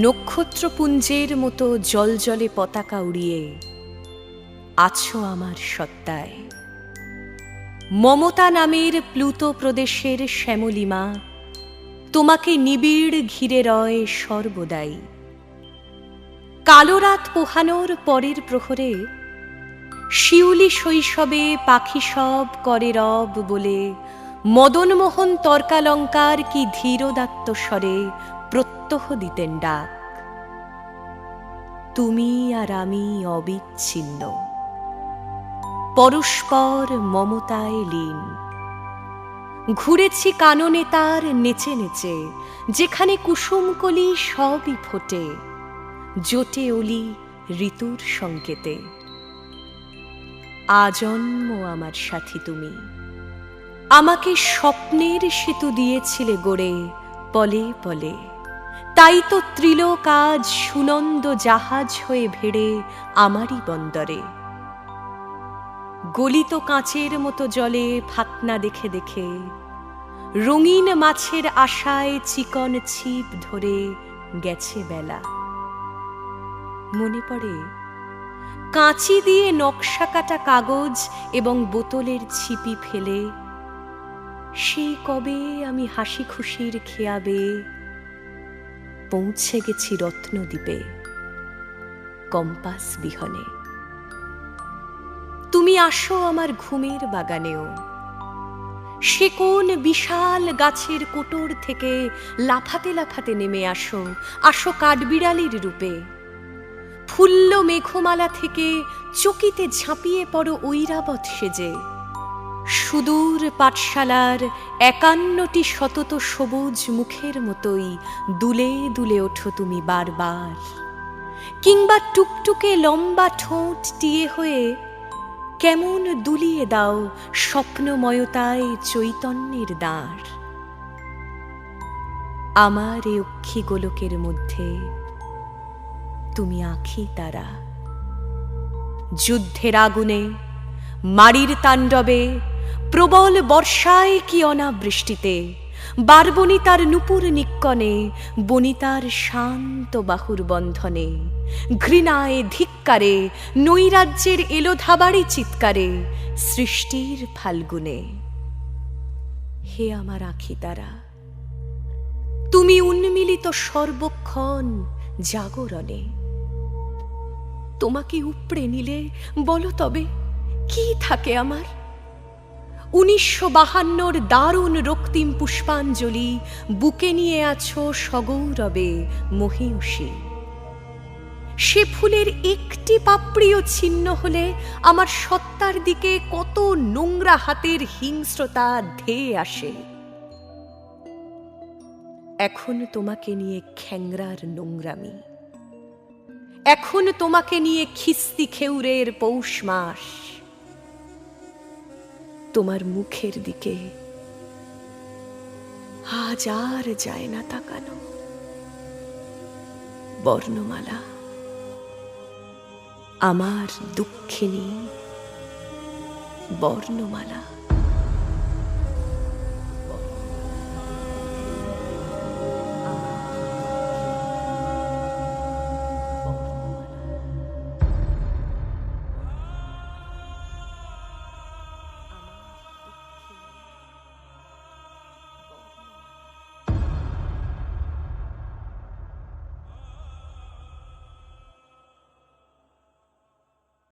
নক্ষত্রপুঞ্জের মতো জলজলে পতাকা উড়িয়ে আছো আমার সত্তায়। মমতা নামের প্লুত প্রদেশের শ্যামলিমা, তোমাকে নিবিড় ঘিরে রয় সর্বদাই। কালো রাত পোহানোর পরের প্রহরে, শিউলি শৈশবে পাখি সব করে রব বলে, মদনমোহন তর্কালঙ্কার কি ধীরদাত্ত স্বরে প্রত্যহ দিতেন ডাক। তুমি আর আমি অবিচ্ছিন্ন। পরস্পর মমতায় লীন। ঘুরেছি কাননে তার নেচে নেচে, যেখানে কুসুমকলি সবই ফোটে, জোটে অলি ঋতুর সংকেতে। আজন্ম আমার সাথী তুমি। আমাকে স্বপ্নের সেতু দিয়েছিলে গড়ে, পলে পলে। তাই তো ত্রিলোক আজ সুনন্দ জাহাজ হয়ে ভেড়ে আমারই বন্দরে। গলিত কাঁচের মতো জলে ফাতনা দেখে দেখে, রঙিন মাছের আশায় চিকন ছিপ ধরে গেছে বেলা। মনে পড়ে, কাঁচি দিয়ে নকশা কাটা কাগজ এবং বোতলের ছিপি ফেলে সেই কবে আমি হাসি খুশির খেয়াবে পৌঁছে গেছি রত্নদ্বীপে। কম্পাস বিহনে। তুমি আসো আমার ঘুমের বাগানেও। সে কোন বিশাল গাছের কোটর থেকে লাফাতে লাফাতে নেমে আসো আসো কাঠবিড়ালির রূপে। ফুল্ল মেঘমালা থেকে চকিতে ঝাঁপিয়ে পড়ো ঐরাবত সেজে। সুদূর পাঠশালার একান্নটি শতত সবুজ মুখের মতোই দুলে দুলে ওঠো তুমি বারবার। কিংবা টুকটুকে লম্বা ঠোঁট টিয়ে হয়ে কেমন দুলিয়ে দাও স্বপ্নময়তায় চৈতন্যের দাঁড় আমার এ অক্ষী গোলকের মধ্যে তুমি আঁখি তারা। যুদ্ধের আগুনে মারির তাণ্ডবে প্রবল বর্ষায় কি অনাবৃষ্টিতে? বারবনিতার নুপুর নিক্কনে, বনিতার শান্ত বাহুর বন্ধনে। ঘৃণায় ধিক্কারে, নৈরাজ্যের এলোধাবাড়ি চিৎকারে, সৃষ্টির ফাল্গুনে। হে আমার আখি তারা, তুমি উন্মিলিত সর্বক্ষণ জাগরণে। তোমাকে উপড়ে নিলে বলো তবে, কি থাকে আমার? উনিশশো বাহান্নর দারুণ রক্তিম পুষ্পাঞ্জলি বুকে নিয়ে আছো সগৌরবে মহিষী। সে ফুলের একটি পাপড়িও ছিন্ন হলে আমার সত্তার দিকে কত নোংরা হাতের হিংস্রতা ধেয়ে আসে। এখন তোমাকে নিয়ে খ্যাংরার নোংরামি। এখন তোমাকে নিয়ে খিস্তি খেউরের পৌষ মাস। তোমার মুখের দিকে। হাজার যায় না তাকানো। বর্ণমালা। আমার দুঃখিনী বর্ণমালা।